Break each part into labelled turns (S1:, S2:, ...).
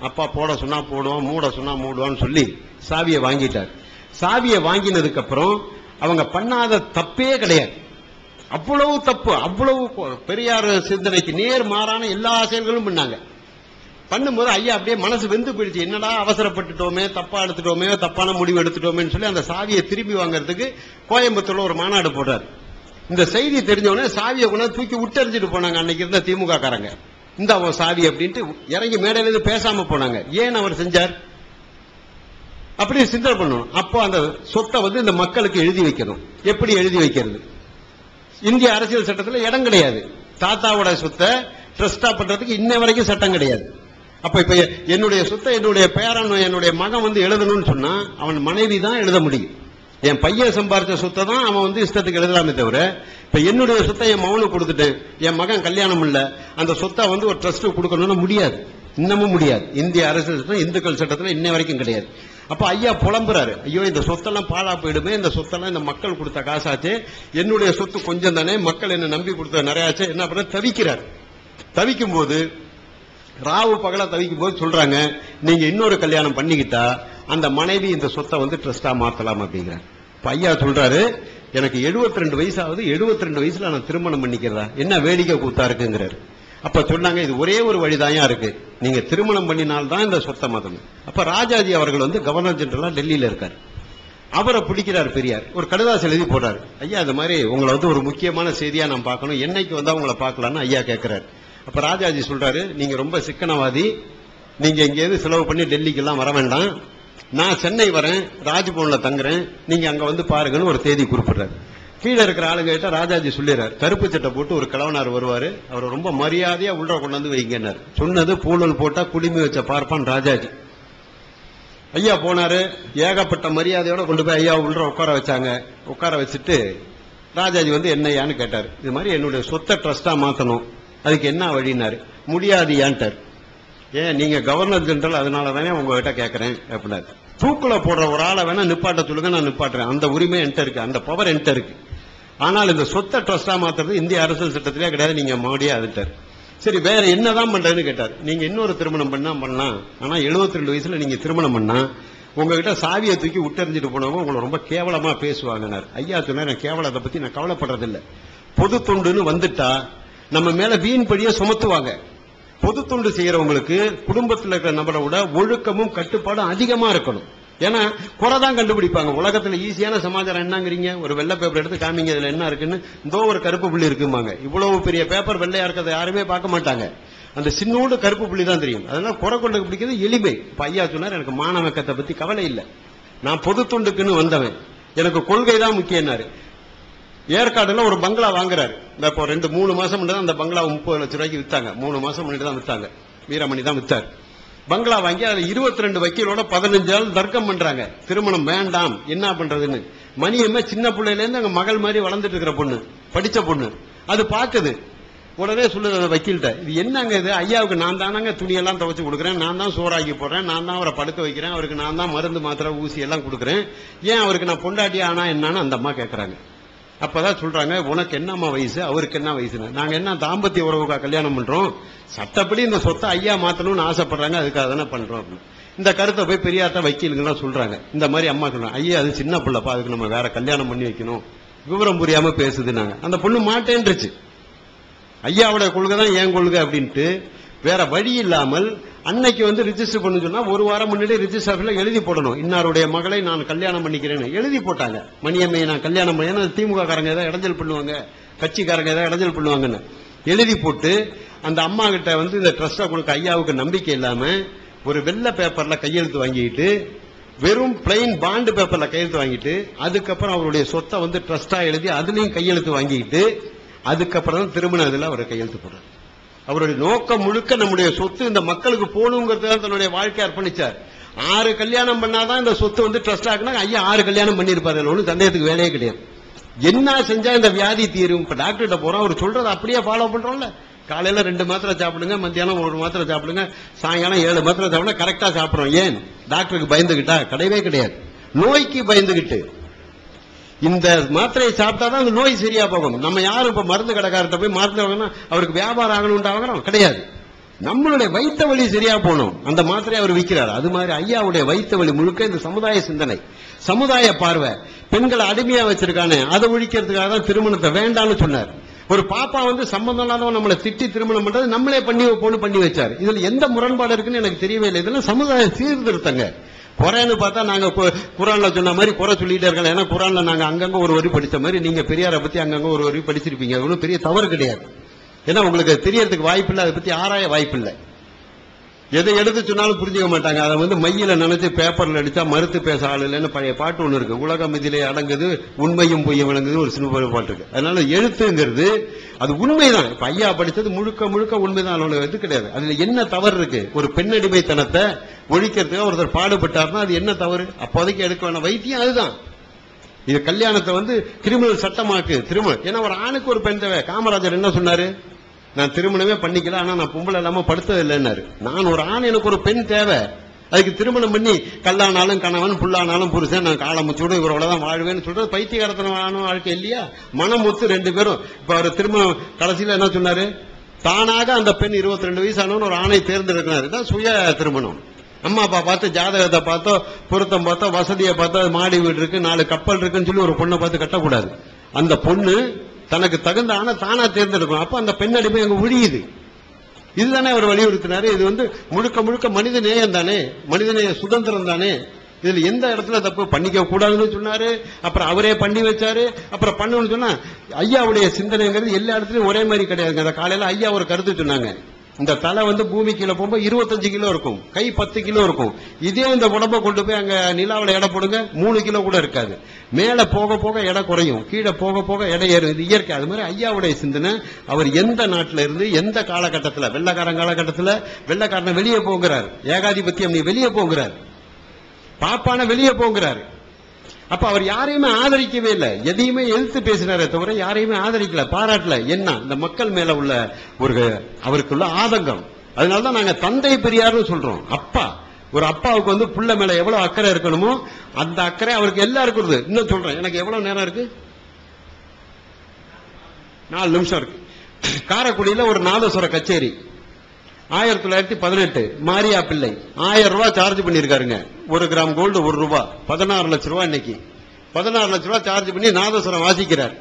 S1: அப்பா போட சொன்னா போடுவோம் மூட சொன்னா மூடுவான்னு சொல்லி சாவியை வாங்கிட்டார். சாவியை வாங்கினதுக்கு அப்புறம் அவங்க பண்ணாத தப்பே கிடையாது. அவ்வளவு தப்பு அவ்வளவு பெரியார் சிந்தனைக்கு நேர் மாறான எல்லா செயல்களும் பண்ணாங்க. பண்ணும்போது ஐயா அப்படியே மனசு வெந்து போயிடுச்சு. என்னடா அவசரப்பட்டுட்டோமே தப்பா எடுத்துட்டோமே தப்பான முடிவு எடுத்துட்டோமேன்னு சொல்லி அந்த சாவியை திரும்பி வாங்குறதுக்கு கோயம்புத்தூர்ல ஒரு மாநாடு போடுறாரு. இந்த செய்தி தெரிஞ்சவொடனே சாவியை கொண்டாந்து தூக்கி விட்டெறிஞ்சிட்டு போனாங்க. அன்னைக்கு இருந்த திமுக காரங்க இந்த அவன் சாவி அப்படின்ட்டு இறங்கி மேடையிலிருந்து பேசாம போனாங்க. ஏன் அவர் செஞ்சார்? அப்படி சிந்தனை பண்ணணும். அப்போ அந்த சொத்தை வந்து இந்த மக்களுக்கு எழுதி வைக்கணும். எப்படி எழுதி வைக்கிறது? இந்திய அரசியல் சட்டத்துல இடம் கிடையாது. தாத்தாவோட சொத்தை ட்ரஸ்டா பண்றதுக்கு இன்ன வரைக்கும் சட்டம் கிடையாது. அப்ப இப்ப என்னுடைய சொத்தை என்னுடைய பேரன் என்னுடைய மகன் வந்து எழுதணும்னு சொன்னா அவன் மனைவி தான் எழுத முடியும். என் பையன் சம்பாரிச்ச சொத்தை தான் அவன் வந்து இஷ்டத்துக்கு எழுதலாமே தவிர இப்ப என்னுடைய சொத்தை என் மகனுக்கு கொடுத்துட்டேன் என் மகன் கல்யாணம் இல்ல அந்த சொத்தை வந்து ஒரு ட்ரஸ்ட் கொடுக்கணும்னா முடியாது. இன்னமும் முடியாது. இந்திய அரசியல் சட்டம் இந்துக்கள் சட்டத்தில் இன்ன வரைக்கும் கிடையாது. அப்ப ஐயா புலம்புறாரு. ஐயோ இந்த சொத்தெல்லாம் பாழா போயிடுமே இந்த சொத்தெல்லாம் இந்த மக்கள் கொடுத்த காசாச்சு என்னுடைய சொத்து கொஞ்சம் தானே மக்கள் என்ன நம்பி கொடுத்த நிறையாச்சு என்ன பண்ண தவிக்கிறார். தவிக்கும் போது ராவு பகலா தவிக்கும் போது சொல்றாங்க நீங்க இன்னொரு கல்யாணம் பண்ணிக்கிட்டா அந்த மனைவி இந்த சொத்தை வந்து ட்ரஸ்டா மாத்தலாம் அப்படிங்கிறார். இப்ப ஐயா சொல்றாரு எனக்கு 72 ரெண்டு வயசு ஆகுது 72 ரெண்டு வயசுல நான் திருமணம் பண்ணிக்கிறதா? என்ன வேடிக்கை கூத்தா இருக்குங்கிறாரு. அப்ப சொன்னாங்க இது ஒரே ஒரு வழிதாயா இருக்கு. நீங்க திருமணம் பண்ணினால்தான் இந்த சொத்தை மாத்தணும் அப்ப ராஜாஜி அவர்கள் வந்து கவர்னர் ஜெனரலா டெல்லியில இருக்காரு. அவரை பிடிக்கிறார் பெரியார். ஒரு கடுதாசி எழுதி போடுறாரு ஐயா இது மாதிரி உங்களை வந்து ஒரு முக்கியமான செய்தியா நான் பார்க்கணும். என்னைக்கு வந்தா உங்களை பார்க்கலாம்னு ஐயா கேட்கிறாரு அப்ப ராஜாஜி சொல்றாரு நீங்க ரொம்ப சிக்கனவாதி. நீங்க இங்கேருந்து செலவு பண்ணி டெல்லிக்கு எல்லாம் வர வேண்டாம். நான் சென்னை வரேன் ராஜ்பவன்ல தங்குறேன் நீங்க அங்க வந்து பாருங்கன்னு ஒரு தேதி குறிப்பிடுறாரு. கீழே இருக்கிற ஆளுங்கிட்ட ராஜாஜி சொல்லிடுறாரு. கருப்பு சட்டை போட்டு ஒரு கிழவனார் வருவாரு. அவர் ரொம்ப மரியாதையா உள்ள கொண்டாந்து வைங்கன்னாரு. சொன்னது பூலல் போட்டா குடிமி வச்ச பார்ப்பான் ராஜாஜி. ஐயா போனாரு. ஏகப்பட்ட மரியாதையோட கொண்டு போய் ஐயா உள்ள உட்கார வச்சாங்க. உட்கார வச்சுட்டு ராஜாஜி வந்து என்னையான்னு கேட்டார். இது மாதிரி என்னுடைய சொத்தை ட்ரஸ்டா மாத்தணும். அதுக்கு என்ன வழினாரு முடியாதியான்ட்டார் ஏன் நீங்க கவர்னர் ஜெனரல் அதனால தானே உங்ககிட்ட கேட்கறேன் அப்படின்னாரு. தூக்குல போடுற ஒரு ஆளை வேணா நிப்பாட்ட சொல்லுங்க நான் நிப்பாட்டுறேன். அந்த உரிமை என்கிட்ட இருக்கு அந்த பவர் என்கிட்ட இருக்கு. ஆனால் இந்த சொத்தை ட்ரஸ்டா மாத்துறது இந்திய அரசியல் சட்டத்திலே கிடையாது நீங்க முடியாதுட்டார் சரி வேற என்னதான் பண்றதுன்னு கேட்டார். நீங்க இன்னொரு திருமணம் பண்ணா பண்ணலாம். ஆனா 72 ரெண்டு வயசுல நீங்க திருமணம் பண்ணா உங்ககிட்ட சாவியை தூக்கி விட்டறிஞ்சிட்டு போனவங்க உங்களை ரொம்ப கேவலமா பேசுவாங்கன்னார். ஐயா சொன்னார் "நான் கேவலத்தை பத்தி நான் கவலைப்படுறதில்ல. பொது தொண்டுன்னு வந்துட்டா நம்ம மேல வீண் படிய சுமத்துவாங்க. பொது தொண்டு செய்யறவங்களுக்கு குடும்பத்தில் இருக்கிற நபரை விட ஒழுக்கமும் கட்டுப்பாடும் அதிகமா இருக்கணும். ஏன்னா குறை தான் கண்டுபிடிப்பாங்க. உலகத்தில் ஈஸியான சமாச்சாரம் என்னங்கிறீங்க? ஒரு வெள்ளை பேப்பர் எடுத்து காமிங்க இதில் என்ன இருக்குன்னு. இதோ ஒரு கருப்பு புள்ளி இருக்குமாங்க இவ்வளவு பெரிய பேப்பர் வெள்ளையா இருக்கிறத யாருமே பார்க்க மாட்டாங்க. அந்த சின்னோடு கருப்பு புள்ளி தான் தெரியும். அதனால குறை கொண்டு பிடிக்கிறது எளிமை. இப்ப ஐயா சொன்னார் எனக்கு மாணவக்கத்தை பத்தி கவலை இல்லை. நான் பொது தொண்டுக்குன்னு வந்தவன். எனக்கு கொள்கை தான் முக்கியம்னாரு. ஏற்காடுல ஒரு பங்களா வாங்குறாரு. இந்த இப்போ ரெண்டு மூணு மாசம் முன்னாடி அந்த பங்களா முப்பது லட்சம் ரூபாய்க்கு வித்தாங்க. மூணு மாசம் முன்னாடி தான் வித்தாங்க. வீரமணி தான் வித்தார். பங்களா வாங்கி அதுல இருபத்தி ரெண்டு வக்கீலோட பதினஞ்சு ஆள் தர்க்கம் பண்றாங்க. திருமணம் வேண்டாம். என்ன பண்றதுன்னு. மணியம்மா சின்ன பிள்ளையில இருந்து அங்க மகள் மாதிரி வளர்ந்துட்டு இருக்கிற பொண்ணு. படிச்ச பொண்ணு. அது பாக்குது. உடனே சொல்லுது அந்த வக்கீல்கிட்ட இது என்னங்க இது? ஐயாவுக்கு நான் தானங்க துணியெல்லாம் துவைச்சு கொடுக்குறேன். நான் தான் சோறாக்கி போடுறேன். நான் தான் அவரை படுக்க வைக்கிறேன். அவருக்கு நான் தான் மருந்து மாத்திரை ஊசி எல்லாம் கொடுக்குறேன். ஏன் அவருக்கு நான் பொண்டாட்டி ஆனா என்னன்னு அந்த அம்மா கேட்கறாங்க அப்பதான் சொல்றாங்க உனக்கு என்னம்மா வயசு? அவருக்கு என்ன வயசுன்னு? நாங்க என்ன தாம்பத்திய உறவுக்கா கல்யாணம் பண்றோம்? சட்டப்படி இந்த சொத்தை ஐயா மாத்தணும்னு ஆசைப்படுறாங்க அதுக்காக தானே பண்றோம் அப்படின்னு. இந்த கருத்தை போய் பெரியார்ட்ட வக்கீலுங்கெல்லாம் சொல்றாங்க. இந்த மாதிரி அம்மா சொல்றாங்க ஐயா அது சின்ன பிள்ளைப்பா அதுக்கு நம்ம வேற கல்யாணம் பண்ணி வைக்கணும். விவரம் புரியாம பேசுதுன்னாங்க அந்த பொண்ணு மாட்டேன்றுச்சு. ஐயாவோட கொள்கை தான் என் கொள்கை அப்படின்ட்டு வேற வழி இல்லாமல் அன்னைக்கு வந்து ரிஜிஸ்டர் பண்ணு சொன்னா ஒரு வாரம் முன்னாடி ரிஜிஸ்டர் ஆஃபீஸ்ல எழுதி போடணும். இன்னாருடைய மகளை நான் கல்யாணம் பண்ணிக்கிறேன்னு. எழுதி போட்டாங்க. மணியம்மையை நான் கல்யாணம் பண்ண திமுக காரங்க ஏதாவது இடைஞ்சல் பண்ணுவாங்க. கட்சிக்காரங்க ஏதாவது இடைஞ்சல் பண்ணுவாங்கன்னு. எழுதி போட்டு அந்த அம்மா கிட்ட வந்து இந்த ட்ரஸ்டா கொடுக்க ஐயாவுக்கு நம்பிக்கை இல்லாம ஒரு வெள்ளை பேப்பர்ல கையெழுத்து வாங்கிட்டு வெறும் பிளைன் பாண்டு பேப்பர்ல கையெழுத்து வாங்கிட்டு அதுக்கப்புறம் அவருடைய சொத்தை வந்து ட்ரஸ்டா எழுதி அதுலயும் கையெழுத்து வாங்கிட்டு அதுக்கப்புறம் தான் திருமண இதுல அவர் கையெழுத்து போடுறாரு. அவருடைய நோக்கம் முழுக்க நம்முடைய சொத்து இந்த மக்களுக்கு போகணுங்கிறது தன்னுடைய வாழ்க்கை அர்ப்பணிச்சார். ஆறு கல்யாணம் பண்ணாதான் இந்த சொத்து வந்து ட்ரஸ்ட் ஆகுனா ஐயா ஆறு கல்யாணம் பண்ணியிருப்பாரு. ஒன்றும் சந்தேகத்துக்கு வேலையே கிடையாது. என்ன செஞ்சா இந்த வியாதி தீரும்? இப்ப டாக்டர்கிட்ட போறோம். அவர் சொல்றதை அப்படியே ஃபாலோ பண்றோம்ல. காலையில ரெண்டு மாத்திரை சாப்பிடுங்க மத்தியானம் ஒரு மாத்திரை சாப்பிடுங்க சாயங்காலம் ஏழு மாத்திரை சாப்பிடுங்க கரெக்டா சாப்பிடுறோம். ஏன்? டாக்டருக்கு பயந்துகிட்டா? கிடையவே கிடையாது. நோய்க்கு பயந்துகிட்டு இந்த மாத்திரையை சாப்பிட்டாதான் அந்த நோய் சரியா போகும் நம்ம யாரும் இப்ப மருந்து கடைக்காரர்கிட்ட போய் மருந்து வாங்கினா அவருக்கு வியாபாரம் ஆகணும்னு வாங்குறோம் கிடையாது. நம்மளுடைய வைத்த வழி சரியா போகணும். அந்த மாத்திரையை அவர் விற்கிறார். அது மாதிரி ஐயாவுடைய வைத்த வழி முழுக்க இந்த சமுதாய சிந்தனை. சமுதாய பார்வை. பெண்களை அடிமையா வச்சிருக்கானே அதை ஒழிக்கிறதுக்காக தான் திருமணத்தை வேண்டாம்னு சொன்னார். ஒரு பாப்பா வந்து சம்பந்தம் இல்லாதவன் நம்மளை திட்டி திருமணம் பண்றது நம்மளே பண்ணி போன்னு பண்ணி வச்சார். இதுல எந்த முரண்பாடு இருக்குன்னு எனக்கு தெரியவே இல்லை. இதெல்லாம் சமுதாய சீர்திருத்தங்க. குறைன்னு பார்த்தா நாங்கள் கு- சொன்ன மாதிரி குறை சொல்லிட்டே இருக்கலாம் ஏன்னா குரானில் நாங்கள் அங்கங்கே ஒரு வரி படித்த மாதிரி நீங்கள் பெரியாரை பற்றி அங்கங்கே ஒரு வரி படிச்சிருப்பீங்க. அது ஒன்றும் பெரிய தவறு கிடையாது. ஏன்னா உங்களுக்கு தெரியறதுக்கு வாய்ப்பு இல்லை அதை பற்றி ஆராய வாய்ப்பு இல்லை. எதை எடுத்து சொன்னாலும் புரிஞ்சுக்க மாட்டாங்க. அதை வந்து மையில நினைச்சு பேப்பர்ல அடிச்சா மறுத்து பேச ஆள் இல்லைன்னு பழைய பாட்டு ஒன்று இருக்கு. உலகம் இதிலே அடங்குது உண்மையும் பொய்யும் விளங்குது ஒரு சின்ன பாட்டு இருக்கு. அதனால எழுத்துங்கிறது அது உண்மைதான். இப்ப ஐயா படிச்சது முழுக்க முழுக்க உண்மைதான். அதோட இது கிடையாது. அதுல என்ன தவறு இருக்கு? ஒரு பெண்ணடிமைத்தனத்தை ஒழிக்கிறதுக்கு ஒருத்தர் பாடுபட்டார்னா அது என்ன தவறு? அப்போதைக்கு எடுக்க வேணாம். வைத்தியம் அதுதான். இது கல்யாணத்தை வந்து கிரிமினல் சட்டமாக்கு திருமணம் ஏன்னா ஒரு ஆணுக்கு ஒரு பெண் தேவை. காமராஜர் என்ன சொன்னாரு? நான் திருமணமே பண்ணிக்கல ஆனா நான் பொம்பளை இல்லாம படுத்தது இல்லைன்னாரு. நான் ஒரு ஆண் எனக்கு ஒரு பெண் தேவை. அதுக்கு திருமணம் பண்ணி கல்லானாலும் கணவன் புல்லானாலும் புருஷன் நான் காலமுச்சோடு இவரோட தான் வாழ்வேன்னு சொல்றது பைத்தியகாரத்தனமான வாழ்க்கை இல்லையா? மனம் ஒத்து ரெண்டு பேரும். இப்ப அவர் திருமணம் கடைசியில என்ன சொன்னாரு? தானாக அந்த பெண் 22 ரெண்டு வயசானவன் ஒரு ஆணை தேர்ந்தெடுக்கிறாரு. தான் சுய திருமணம். அம்மா அப்பா பார்த்து ஜாதகத்தை பார்த்தோ பொருத்தம் பார்த்தோ வசதியை பார்த்தோ மாடி வீடு இருக்கு நாலு கப்பல் இருக்குன்னு சொல்லி ஒரு பொண்ணை பார்த்து கட்டக்கூடாது. அந்த பொண்ணு தனக்கு தகுந்த ஆன தானா தேர்ந்தெடுக்கணும். அப்ப அந்த பெண் அடிமை அங்க ஒழியுது. இதுதானே அவர் வலியுறுத்தினாரு. இது வந்து முழுக்க முழுக்க மனித நேயம் தானே. மனித நேய சுதந்திரம் தானே. இதுல எந்த இடத்துல தப்பு பண்ணிக்க கூடாதுன்னு சொன்னாரு. அப்புறம் அவரே பண்ணி வச்சாரு. அப்புறம் பண்ணணும்னு சொன்னா ஐயாவுடைய சிந்தனைங்கிறது எல்லா இடத்துலயும் ஒரே மாதிரி கிடையாதுங்க. அந்த காலையில ஐயா ஒரு கருத்து சொன்னாங்க. இந்த தலை வந்து பூமி கீழே போகும்போது இருபத்தஞ்சு கிலோ இருக்கும். கை பத்து கிலோ இருக்கும். இதே இந்த உடம்ப கொண்டு போய் அங்க நிலாவில் எடை போடுங்க மூணு கிலோ கூட இருக்காது. மேல போக போக எடை குறையும். கீழே போக போக எடை ஏறும். இது இயற்கை. அது மாதிரி ஐயாவுடைய சிந்தனை. அவர் எந்த நாட்டில இருந்து எந்த காலகட்டத்தில் வெள்ளக்காரன் காலகட்டத்தில் வெள்ளக்காரனை வெளியே போகிறார் ஏகாதிபத்தியம் நீ வெளியே போகிறார் பாப்பான வெளியே போகிறாரு அப்ப அவர் யாரையுமே ஆதரிக்கவே இல்லை. எதையுமே எதிர்த்து பேசினாரே தவிர யாரையுமே ஆதரிக்கல பாராட்டல. என்ன? இந்த மக்கள் மேல உள்ள ஒரு அவருக்குள்ள ஆதங்கம். அதனாலதான் நாங்க தந்தை பெரியார்னு சொல்றோம். அப்பா. ஒரு அப்பாவுக்கு வந்து புள்ள மேல எவ்வளவு அக்கறை இருக்கணுமோ அந்த அக்கறை அவருக்கு எல்லாம் இருக்கிறது இன்னும் சொல்றேன். எனக்கு எவ்வளவு நேரம் இருக்கு? நாலு நிமிஷம் இருக்கு. காரைக்குடியில ஒரு நாதஸ்வர கச்சேரி. ஆயிரத்தி தொள்ளாயிரத்தி பதினெட்டு மாரியா பிள்ளை. ஆயிரம் ரூபாய் சார்ஜ் பண்ணியிருக்காருங்க. ஒரு கிராம் கோல்டு ஒரு ரூபாய் பதினாறு லட்ச ரூபாய் இன்னைக்கு. பதினாறு லட்ச ரூபாய் சார்ஜ் பண்ணி நாதஸ்வரம் வாசிக்கிறார்.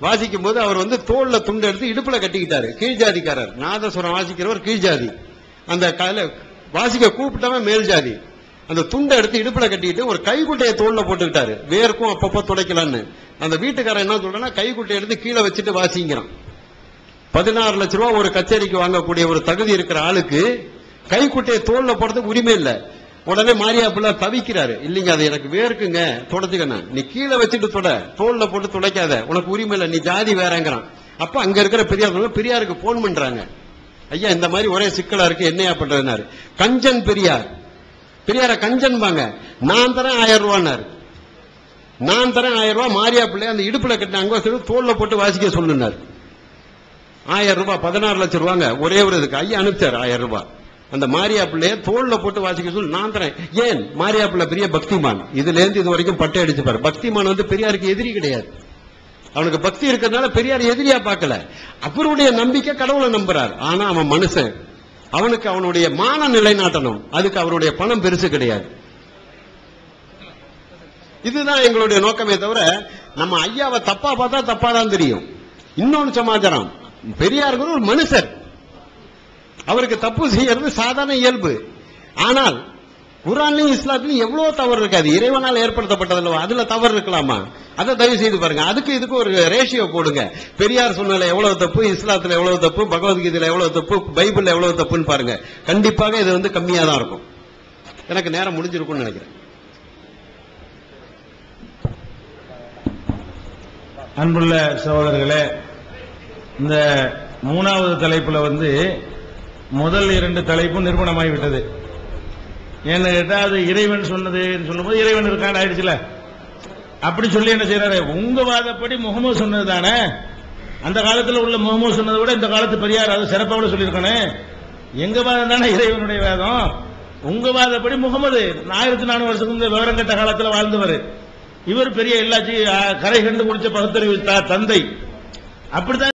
S1: வாசிக்கும் போது அவர் வந்து தோல்ல துண்டு எடுத்து இடுப்புல கட்டிக்கிட்டாரு. கீழ் ஜாதிக்காரர் நாதஸ்வரம் வாசிக்கிறவர் கீழ் ஜாதி அந்த கலை வாசிக்க கூப்பிட்டவன் மேல் ஜாதி அந்த துண்டை எடுத்து இடுப்புல கட்டிக்கிட்டு ஒரு கைக்குட்டையை தோல்ல போட்டுக்கிட்டாரு. வேர்க்கும் அப்பப்போ துடைக்கலான்னு அந்த வீட்டுக்காரன் என்ன சொல்றேன்னா கைக்குட்டையை எடுத்து கீழே வச்சுட்டு வாசிங்கிறான் பதினாறு லட்ச ரூபா ஒரு கச்சேரிக்கு வாங்கக்கூடிய ஒரு தகுதி இருக்கிற ஆளுக்கு கைக்குட்டையை தோல்ல போடுறதுக்கு உரிமை இல்லை. உடனே மாரியா பிள்ளை தவிக்கிறாரு. இல்லைங்க அது எனக்கு வேர்க்குங்க. தொடச்சுக்கணும் நீ கீழே வச்சுட்டு தொட. தோல்ல போட்டு துடைக்காத. உனக்கு உரிமை இல்லை. நீ ஜாதி வேறங்கிறான். அப்ப அங்க இருக்கிற பெரியார் பெரியாருக்கு போன் பண்றாங்க. ஐயா இந்த மாதிரி ஒரே சிக்கலா இருக்கு. என்னையா பண்றதுனாரு கஞ்சன் பெரியார். பெரியார கஞ்சன் வாங்க நான் தரேன் ஆயிரம் ரூபான்னாரு. நான் தரேன் ஆயிரம் ரூபாய் மாரியா பிள்ளை அந்த இடுப்புல கட்டின அங்க தோல்ல போட்டு வாசிக்க சொல்லுனாரு ஆயிரம் ரூபாய் பதினாறு லட்சம் ரூபாங்க. ஒரே ஒரு இதுக்கு. ஐயா அனுப்பிச்சார் ஆயிரம் ரூபாய். அந்த மாரியா பிள்ளைய தோல்ல போட்டு வாசிக்க சொல்லி நான் தரேன். ஏன்? மாரியா பிள்ளை பெரிய பக்திமான். இதுல இருந்து இது வரைக்கும் பட்டை அடிச்சுப்பாரு பக்திமான் வந்து பெரியாருக்கு எதிரி கிடையாது. அவனுக்கு பக்தி இருக்கிறதுனால பெரியார் எதிரியா பார்க்கல. அவருடைய நம்பிக்கை கடவுளை நம்புறாரு. ஆனா அவன் மனுஷன். அவனுக்கு அவனுடைய மான நிலைநாட்டணும். அதுக்கு அவருடைய பணம் பெருசு கிடையாது. இதுதான் எங்களுடைய நோக்கமே தவிர நம்ம ஐயாவை தப்பா பார்த்தா தப்பா தான் தெரியும். இன்னொன்னு சமாச்சாரம். பெரியார் ஒரு மனுஷர். அவருக்கு தப்பு செய்யறது சாதாரண இயல்பு. ஆனால் குரான்லையும் இஸ்லாத்திலையும் எவ்வளவு தவறு இருக்காது இறைவனால் ஏற்படுத்தப்பட்டதல்லவா? அதுல தவறு இருக்கலாமா? அதை தயவு செய்து பாருங்க. அதுக்கு இதுக்கு ஒரு ரேஷியோ போடுங்க. பெரியார் சொன்னதுல எவ்வளவு தப்பு இஸ்லாத்துல எவ்வளவு தப்பு பகவத்கீதையில எவ்வளவு தப்பு பைபிள்ல எவ்வளவு தப்புன்னு பாருங்க. கண்டிப்பாக இது வந்து கம்மியா தான் இருக்கும். எனக்கு நேரம் முடிஞ்சிருக்கும்னு நினைக்கிறேன்.
S2: அன்புள்ள சகோதரர்களே இந்த மூணாவது தலைப்புல வந்து முதல் இரண்டு தலைப்பும் நிறுவனமாகி விட்டது ஏன்னு கேட்டா அது இறைவன் சொன்னதுன்னு சொல்லும்போது இறைவன் இருக்கான்னு ஆயிடுச்சுல. அப்படி சொல்லி என்ன செய்யறாரு உங்க வாதப்படி முகமது சொன்னது தானே? அந்த காலத்தில் உள்ள முகமது சொன்னதை விட இந்த காலத்து பெரியார் அது சிறப்பாக சொல்லியிருக்கானே. எங்க வாதம் தானே இறைவனுடைய வேதம்? உங்க வாதப்படி முகமது. ஆயிரத்தி நானூறு வருஷத்துக்கு இந்த விவரம் கட்ட காலத்தில் வாழ்ந்தவர். இவர் பெரிய எல்லாத்தையும் கரை கண்டு குடிச்ச பகுத்தறிவு தந்தை. அப்படித்தான்